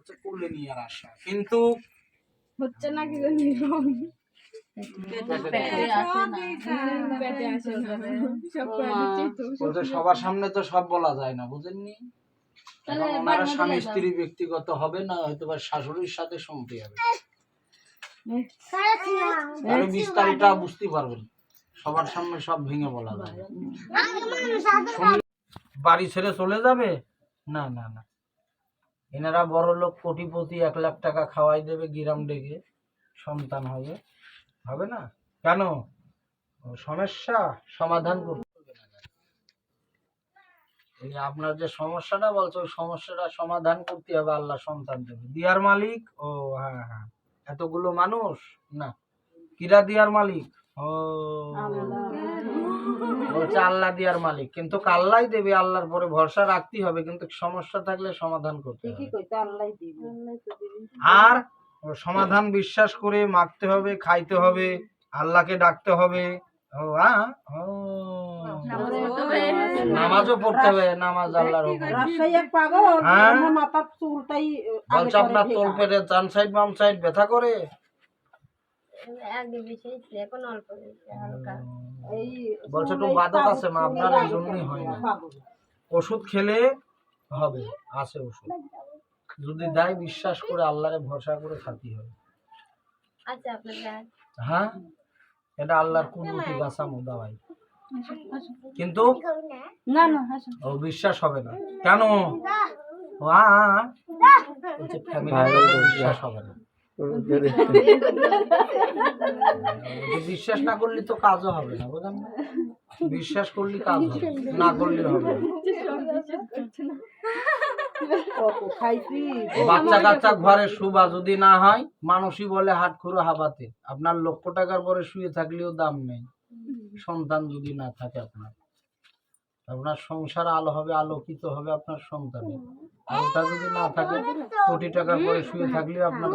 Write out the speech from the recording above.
বলছে কোলে নিয়ে আর আশা কিন্তু হচ্ছে না কি জানি পেটে আসে না? সব বলছে সবার সামনে তো সব বলা যায় না বুঝেননি? ওনারা স্বামী স্ত্রী ব্যক্তিগত হবে না হয়তো বা শাশুড়ির সাথে শুনতে হবে। তাহলে বিস্তারিটা বুঝতে পারবেন। সবার সামনে সব ভেঙে বলা যায়। বাড়ি ছেড়ে চলে যাবে? না না না। এনারা বড় লোক কোটিপতি এক লাখ টাকা খাওয়াই দেবে গিরাম ডেকে, সন্তান হবে হবে না? কেন? সমস্যা, সমাধান করতে এই আপনার যে সমস্যাটা বলছো, ওই সমস্যাটা সমাধান করতে হবে, আল্লাহ সন্তান দেবে। দিয়ার মালিক? ও হ্যাঁ হ্যাঁ। এতগুলো মানুষ? না। কিরা দিয়ার মালিক? ও বলছে আল্লাহ দিয়ার মালিক। কিন্তু আল্লাহ দেবে আল্লাহর পরে ভরসা রাখতে হবে কিন্তু সমস্যা থাকলে সমাধান করতে আর সমাধান বিশ্বাস করে মাখতে হবে খাইতে হবে আল্লাহকে ডাকতে হবে। নামাজও পড়তে হবে নামাজ আল্লাহর পাগল হ্যাঁ? বলছে আপনার তোল পেটে ডান সাইড বাম সাইড ব্যথা করে। আগে বেশি এখন অল্প হালকা। এই বলছে চুল বাদক আছে মা, আপনার এই জন্যই হয় না। ওষুধ খেলে হবে আছে ওষুধ। যদি দেয় বিশ্বাস করে আল্লাহরে ভরসা করে থাকতে হবে। আচ্ছা আপনার হ্যাঁ? এটা আল্লাহর কুদরতি গাছা মোদাবাই কিন্তু না? না ও বিশ্বাস হবে না। কেন? ও আ, ফ্যামিলি বিশ্বাস। হবে না। বিশ্বাস না করলে তো কাজও হবে না বুঝলেন না? বিশ্বাস করলে কাজ হবে না করলে হবে না। বাচ্চা কাচ্চা ঘরে শুবা যদি না হয় মানুষই বলে হাট খুঁড়ো হাবাতে। আপনার লক্ষ টাকার পরে শুয়ে থাকলেও দাম নেই। সন্তান যদি না থাকে আপনার আপনার সংসার আলো হবে আলোকিত হবে আপনার সন্তানে ওটা যদি না থাকে কোটি টাকার পরে শুয়ে থাকলে আপনার।